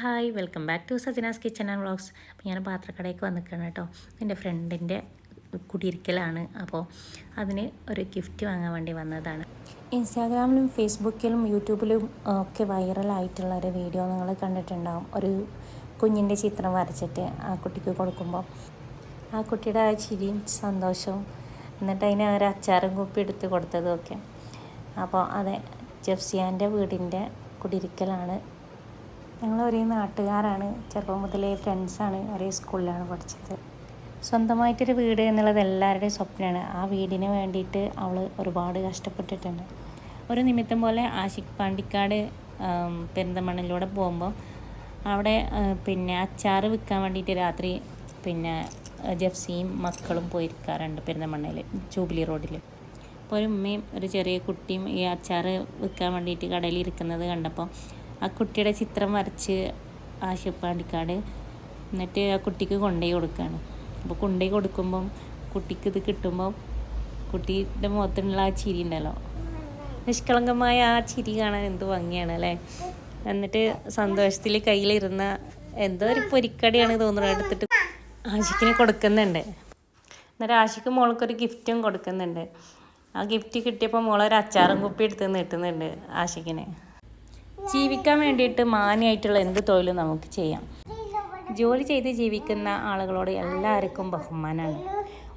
Hi welcome back to Sajina's kitchen and vlogs. അപ്പോൾ ഞാൻ പാത്രക്കടയ്ക്ക് വന്നിരിക്കുകയാണ് കേട്ടോ. എന്റെ ഫ്രണ്ടിന്റെ കുടിയിരിക്കലാണ്. അപ്പോൾ അതിന് ഒരു ഗിഫ്റ്റ് വാങ്ങാൻ വേണ്ടി വന്നതാണ്. ഇൻസ്റ്റാഗ്രാമിലും ഫേസ്ബുക്കിലും യൂട്യൂബിലും ഒക്കെ വൈറലായിട്ടുള്ള ഒരു വീഡിയോ നിങ്ങൾ കണ്ടിട്ടുണ്ടാവും. ഒരു കുഞ്ഞിന്റെ ചിത്രം വരച്ചിട്ട് ആ കുട്ടിക്ക് കൊടുക്കുമ്പോൾ ആ കുട്ടിയുടെ ആ ചിരിയും സന്തോഷവും എന്നിട്ട് അതിനെ ഒരു അച്ചാറും കുപ്പി എടുത്ത് കൊടുത്തതും ഒക്കെ. അപ്പോൾ അതെ ജെഫ്സിയാന്റെ വീടിന്റെ കുടിയിരിക്കലാണ്. ഞങ്ങൾ ഒരേ നാട്ടുകാരാണ്. ചെറുപ്പം മുതലേ ഫ്രണ്ട്സാണ്. ഒരേ സ്കൂളിലാണ് പഠിച്ചത്. സ്വന്തമായിട്ടൊരു വീട് എന്നുള്ളത് എല്ലാവരുടെയും സ്വപ്നമാണ്. ആ വീടിന് വേണ്ടിയിട്ട് അവൾ ഒരുപാട് കഷ്ടപ്പെട്ടിട്ടുണ്ട്. ഒരു നിമിത്തം പോലെ ആഷിഖ് പാണ്ടിക്കാട് പെരുന്തമണ്ണിലൂടെ പോകുമ്പോൾ അവിടെ പിന്നെ അച്ചാറ് വിൽക്കാൻ വേണ്ടിയിട്ട് രാത്രി പിന്നെ ജെഫ്സിയും മക്കളും പോയിരിക്കാറുണ്ട് പെരിന്തമണ്ണയിൽ ജൂബിലി റോഡിൽ അപ്പോൾ ഒരു ഉമ്മയും ഒരു ചെറിയ കുട്ടിയും ഈ അച്ചാറ് വിൽക്കാൻ വേണ്ടിയിട്ട് കടയിൽ ഇരിക്കുന്നത് കണ്ടപ്പോൾ ആ കുട്ടിയുടെ ചിത്രം വരച്ച് ആഷിഖ് പാണ്ടിക്കാട് എന്നിട്ട് ആ കുട്ടിക്ക് കൊണ്ടുപോയി കൊടുക്കുകയാണ് അപ്പോൾ കൊണ്ടുപോയി കൊടുക്കുമ്പം കുട്ടിക്ക് ഇത് കിട്ടുമ്പം കുട്ടിയുടെ മുഖത്തുള്ള ആ ചിരി ഉണ്ടല്ലോ. നിഷ്കളങ്കമായ ആ ചിരി കാണാൻ എന്ത് ഭംഗിയാണ് അല്ലേ? എന്നിട്ട് സന്തോഷത്തിൽ കയ്യിലിരുന്ന എന്തോ ഒരു പൊരിക്കടിയാണ് തോന്നുന്നത് എടുത്തിട്ട് ആശിക്കിന് കൊടുക്കുന്നുണ്ട്. എന്നിട്ട് ആശിക്ക് മോൾക്കൊരു ഗിഫ്റ്റും കൊടുക്കുന്നുണ്ട്. ആ ഗിഫ്റ്റ് കിട്ടിയപ്പോൾ മോളൊരു അച്ചാറും കുപ്പി എടുത്ത് നീട്ടുന്നുണ്ട് ആഷിക്കിന് ജീവിക്കാൻ വേണ്ടിയിട്ട് മാന്യമായിട്ടുള്ള എന്ത് തൊഴിലും നമുക്ക് ചെയ്യാം. ജോലി ചെയ്ത് ജീവിക്കുന്ന ആളുകളോട് എല്ലാവർക്കും ബഹുമാനമാണ്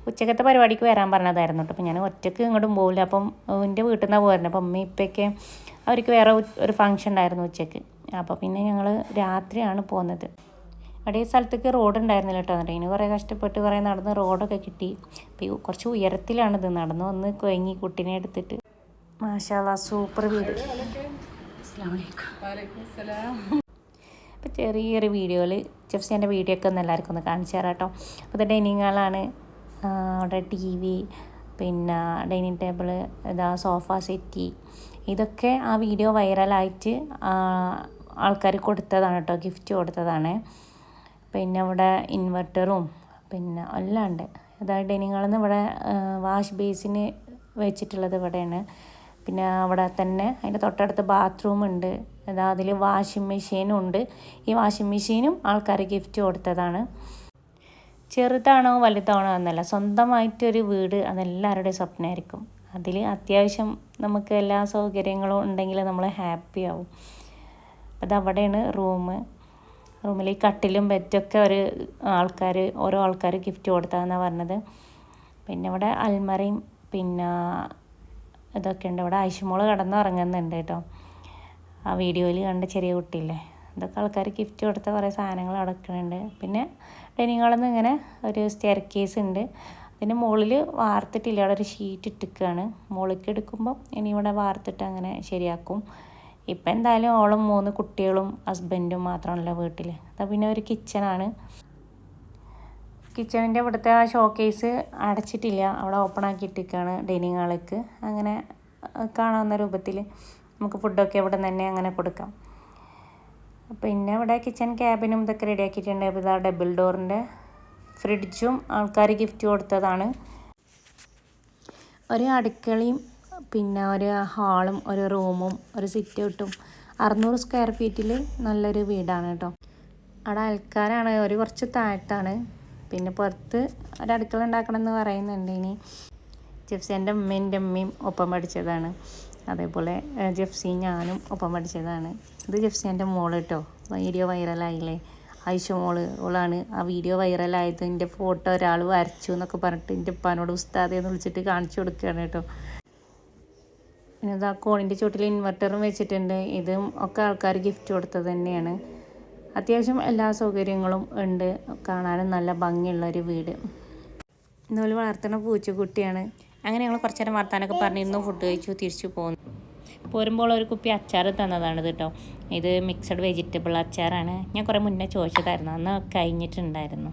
ഉച്ചക്കത്തെ പരിപാടിക്ക് വരാൻ പറഞ്ഞതായിരുന്നു കേട്ടോ. അപ്പം ഞാൻ ഒറ്റയ്ക്ക് ഇങ്ങോട്ടും പോകില്ല അപ്പം എന്റെ വീട്ടിൽ നിന്നാണ് പോരുന്നത് അപ്പം അമ്മ ഇപ്പൊക്കെ അവർക്ക് വേറെ ഒരു ഫംഗ്ഷൻ ഉണ്ടായിരുന്നു ഉച്ചയ്ക്ക് അപ്പോൾ പിന്നെ ഞങ്ങൾ രാത്രിയാണ് പോകുന്നത് അവിടെ ഈ സ്ഥലത്തേക്ക് റോഡ് ഉണ്ടായിരുന്നില്ല കേട്ടോ. എന്നിട്ട് ഇനി കുറേ കഷ്ടപ്പെട്ട് കുറേ നടന്ന് റോഡൊക്കെ കിട്ടി. അപ്പോൾ കുറച്ച് ഉയരത്തിലാണിത്. നടന്നു വന്ന് കുഴങ്ങി കുട്ടീനെ എടുത്തിട്ട്. മാഷാല സൂപ്പർ വീട്. അപ്പോൾ ചെറിയൊരു വീഡിയോയിൽ ജെഫ്സിന്റെ വീഡിയോ ഒക്കെ ഒന്ന് എല്ലാവർക്കും ഒന്ന് കാണിച്ചു തരാം കേട്ടോ. അപ്പോൾ ഡൈനിങ് ഹാളാണ് അവിടെ ടി വി പിന്നെ ഡൈനിങ് ടേബിൾ ഇതാ സോഫ സെറ്റ് ഇതൊക്കെ ആ വീഡിയോ വൈറലായിട്ട് ആൾക്കാർ കൊടുത്തതാണ് കേട്ടോ ഗിഫ്റ്റ് കൊടുത്തതാണ്. പിന്നെ അവിടെ ഇൻവെർട്ടറും പിന്നെ എല്ലാം ഉണ്ട്. അതായത് ഡൈനിങ് ഹാളിൽ നിന്ന് ഇവിടെ വാഷ് ബേസിന് വെച്ചിട്ടുള്ളത് ഇവിടെയാണ്. പിന്നെ അവിടെ തന്നെ അതിന്റെ തൊട്ടടുത്ത് ബാത്റൂം ഉണ്ട് അതാ അതിൽ വാഷിംഗ് മെഷീനും ഉണ്ട് ഈ വാഷിംഗ് മെഷീനും ആൾക്കാർ ഗിഫ്റ്റ് കൊടുത്തതാണ്. ചെറുതാണോ വലുതാണോ എന്നല്ല സ്വന്തമായിട്ടൊരു വീട് അതെല്ലാവരുടെയും സ്വപ്നമായിരിക്കും. അതിൽ അത്യാവശ്യം നമുക്ക് എല്ലാ സൗകര്യങ്ങളും ഉണ്ടെങ്കിൽ നമ്മൾ ഹാപ്പി ആവും. അത് അവിടെയാണ് റൂം. റൂമിൽ ഈ കട്ടിലും ബെറ്റൊക്കെ ഒരു ആൾക്കാർ ഓരോ ആൾക്കാർ ഗിഫ്റ്റ് കൊടുത്തതെന്നാണ് പറഞ്ഞത്. പിന്നെ ഇവിടെ അൽമറയും പിന്നെ ഇതൊക്കെ ഉണ്ട്. ഇവിടെ ആയിഷമോൾ കിടന്നുറങ്ങുന്നുണ്ട് കേട്ടോ. ആ വീഡിയോയിൽ കണ്ട ചെറിയ കുട്ടിയില്ലേ. ഇതൊക്കെ ആൾക്കാർ ഗിഫ്റ്റ് കൊടുത്ത കുറേ സാധനങ്ങൾ അടക്കുന്നുണ്ട് പിന്നെ ഡൈനിങ് ഹാളിൽ നിന്ന് ഇങ്ങനെ ഒരു സ്റ്റെയർ കേസ് ഉണ്ട്. അതിന്റെ മുകളിൽ വാർത്തിട്ടില്ല. അവിടെ ഒരു ഷീറ്റ് ഇട്ടിക്കുകയാണ് മുകളിലേക്ക് എടുക്കുമ്പോൾ ഇനി ഇവിടെ വാർത്തിട്ട് അങ്ങനെ ശരിയാക്കും. ഇപ്പം എന്തായാലും ഓളും മൂന്ന് കുട്ടികളും ഹസ്ബൻഡും മാത്രമാണല്ലോ വീട്ടിൽ. അതാ പിന്നെ ഒരു കിച്ചണാണ് കിച്ചണിന്റെ ഇവിടുത്തെ ആ ഷോക്കേസ് അടച്ചിട്ടില്ല. അവിടെ ഓപ്പൺ ആക്കിയിട്ടിരിക്കുകയാണ് ഡൈനിങ് ഹാളിലേക്ക് അങ്ങനെ കാണാവുന്ന രൂപത്തിൽ നമുക്ക് ഫുഡൊക്കെ ഇവിടെ തന്നെ അങ്ങനെ കൊടുക്കാം. പിന്നെ ഇവിടെ കിച്ചൺ ക്യാബിനും ഇതൊക്കെ റെഡിയാക്കിയിട്ടുണ്ട് അപ്പോൾ ഇതാ ഡബിൾ ഡോറിന്റെ ഫ്രിഡ്ജും ആൾക്കാർ ഗിഫ്റ്റ് കൊടുത്തതാണ്. ഒരു അടുക്കളയും പിന്നെ ഒരു ഹാളും ഒരു റൂമും ഒരു സിറ്റ് ഔട്ടും അറുന്നൂറ് സ്ക്വയർ ഫീറ്റിൽ നല്ലൊരു വീടാണ് കേട്ടോ. അവിടെ ആൾക്കാരാണ്. ഒരു കുറച്ച് താഴത്താണ്. പിന്നെ പുറത്ത് ഒരു അടുക്കള ഉണ്ടാക്കണം എന്ന് പറയുന്നുണ്ട് ഇനി. ജെഫ്സിന്റെ എന്റെ ഉമ്മയും ഒപ്പം പഠിച്ചതാണ്. അതേപോലെ ജെഫ്സി ഞാനും ഒപ്പം പഠിച്ചതാണ്. ഇത് ജെഫ്സിന്റെ മോൾ കേട്ടോ വീഡിയോ വൈറലായില്ലേ? ആയിഷ മോൾ ഓളാണ്. ആ വീഡിയോ വൈറലായത് എന്റെ ഫോട്ടോ ഒരാൾ വരച്ചു എന്നൊക്കെ പറഞ്ഞിട്ട് എന്റെ ഉപ്പാനോട് ഉസ്താദെ എന്ന് വിളിച്ചിട്ട് കാണിച്ചു കൊടുക്കുകയാണ് കേട്ടോ പിന്നെ ആ കോണിന്റെ ചുവട്ടിൽ ഇൻവെർട്ടറും വെച്ചിട്ടുണ്ട്. ഇതും ഒക്കെ ആൾക്കാർ ഗിഫ്റ്റ് കൊടുത്തത് തന്നെയാണ്. അത്യാവശ്യം എല്ലാ സൗകര്യങ്ങളും ഉണ്ട്. കാണാനും നല്ല ഭംഗിയുള്ളൊരു വീട്. ഇന്നോൽ വളർത്തുന്ന പൂച്ചക്കുട്ടിയാണ്. അങ്ങനെ ഞങ്ങൾ കുറച്ച് നേരം വർത്താനൊക്കെ പറഞ്ഞ് ഇന്നും ഫുഡ് കഴിച്ചു തിരിച്ചു പോന്നു. പോരുമ്പോൾ ഒരു കുപ്പി അച്ചാർ തന്നതാണ് കേട്ടോ ഇത് മിക്സഡ് വെജിറ്റബിൾ അച്ചാറാണ്. ഞാൻ കുറേ മുന്നേ ചോദിച്ചതായിരുന്നു. അന്ന് കഴിഞ്ഞിട്ടുണ്ടായിരുന്നു.